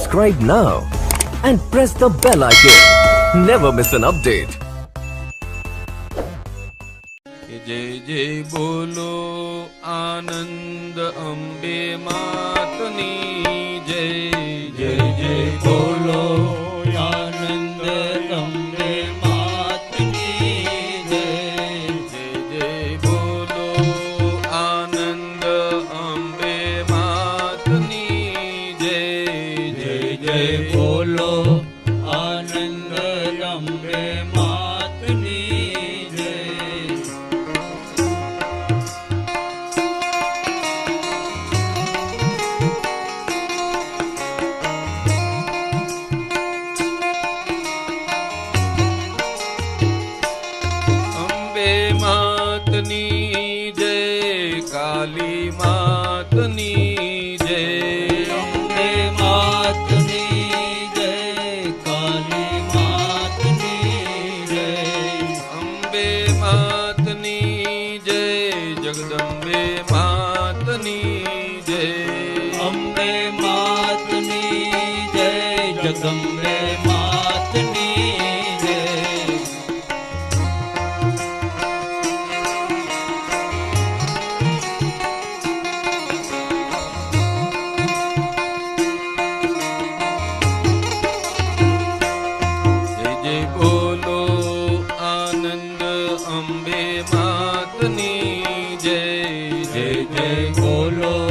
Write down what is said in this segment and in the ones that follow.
Subscribe now and press the bell icon. Never miss an update. जय जय बोलो आनंद अंबे मातनी जय जय जय बोलो માતની જય જય જય બોલો.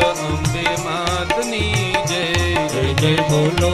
અંબે માતની જય જય બોલો.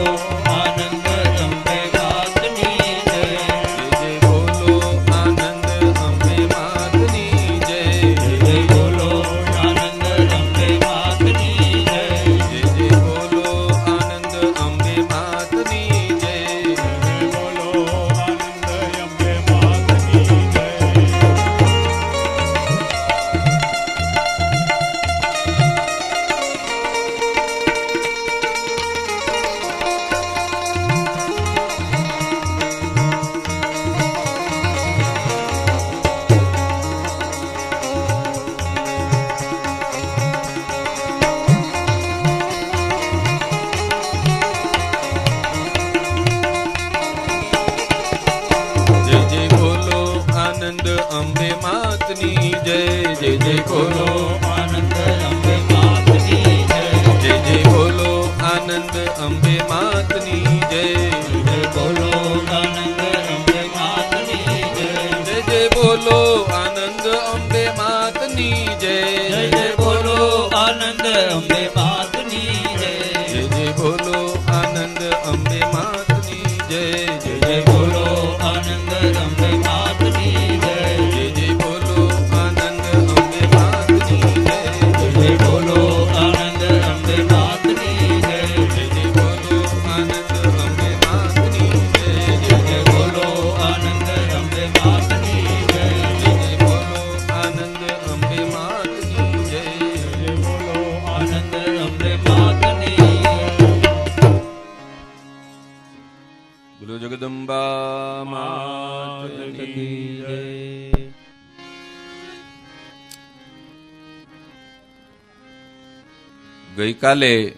ગઈકાલે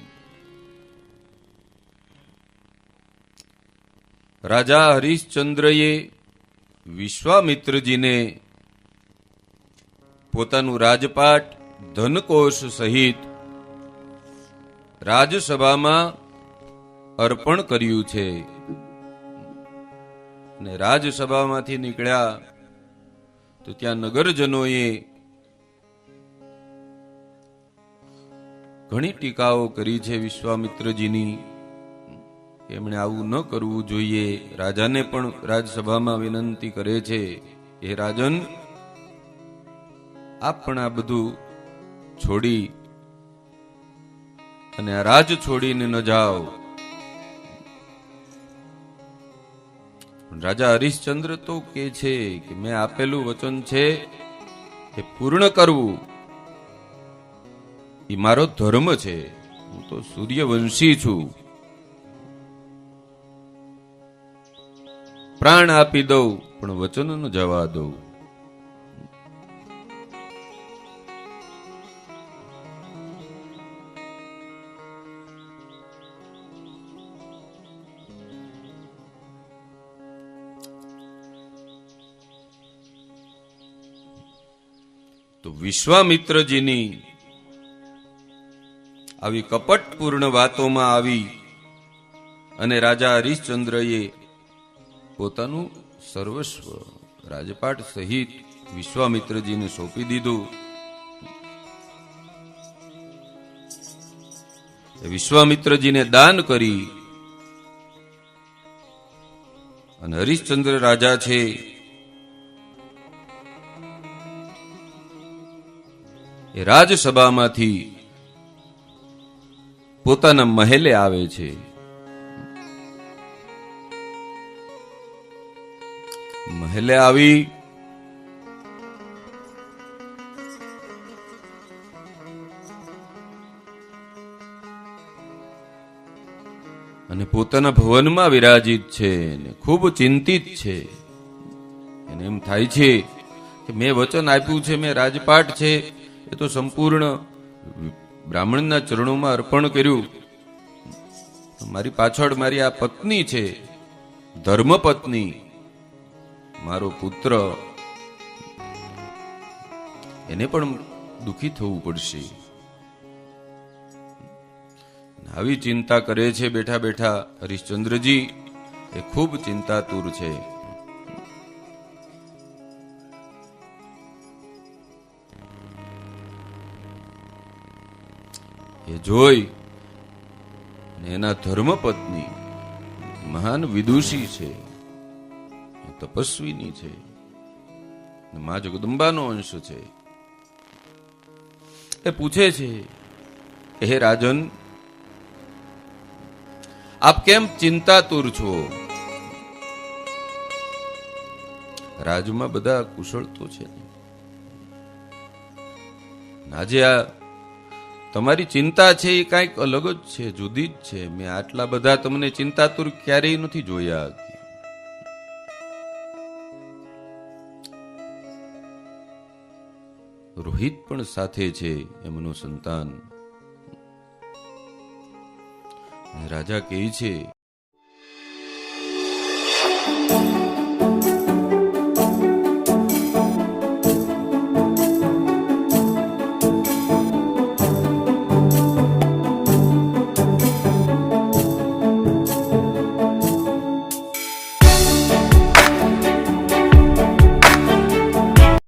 રાજા હરિશ્ચંદ્રએ વિશ્વામિત્રજીને પોતાનું રાજપાટ ધનકોશ સહિત રાજસભામાં અર્પણ કર્યું છે. ને રાજસભામાંથી નીકળ્યા તો ત્યાં નગરજનોએ ઘણી ટીકાઓ કરી છે વિશ્વામિત્રજીની. એમણે આવું ન કરવું જોઈએ. રાજાને પણ રાજસભામાં વિનંતી કરે છે એ રાજન આપ પણ આ બધું છોડી અને આ રાજ છોડીને ન જાઓ. રાજા હરિશ્ચંદ્ર તો કે છે કે, મેં આપેલું વચન છે, એ પૂર્ણ કરવું. એ મારો ધર્મ છે. હું તો સૂર્યવંશી છું. પ્રાણ આપી દઉં, પણ વચન ન જવા દઉં. તો વિશ્વામિત્રજીની આવી કપટપૂર્ણ વાતોમાં આવી અને રાજા હરિશ્ચંદ્રએ પોતાનું સર્વસ્વ રાજપાટ સહિત વિશ્વામિત્રજીને સોંપી દીધું. વિશ્વામિત્રજીને દાન કરી અને હરિશ્ચંદ્ર રાજા છે. એ રાજસભામાંથી પોતાના મહેલે આવે છે. મહેલે આવી. અને પોતાના ભવનમાં વિરાજિત છે અને ખૂબ ચિંતિત છે. એને એમ થાય છે કે મેં વચન આપ્યું છે, મેં રાજપાટ છે, એ તો સંપૂર્ણ બ્રાહ્મણના ચરણોમાં અર્પણ કર્યું. મારી પાછળ મારી આ પત્ની છે, ધર્મપત્ની. મારો પુત્ર. એને પણ દુખી થવું પડશે. આવી ચિંતા કરે છે બેઠા બેઠા હરિશ્ચંદ્રજી. એ ખૂબ ચિંતાતુર છે. એ જોઈ એના ધર્મપત્ની મહાન વિદુષી છે તપસ્વીની છે મા જગદંબાનો અંશ છે એ પૂછે છે હે રાજન, આપ કેમ ચિંતાતુર છો રાજમાં બધા કુશળ તો છે. આજે આ તમારી ચિંતા છે એ કાંઈક અલગ જ છે, જુદી જ છે. મેં આટલા બધા તમને ચિંતાતુર ક્યારેય નથી જોયા. રોહિત પણ સાથે છે, એમનું સંતાન. રાજા કહે છે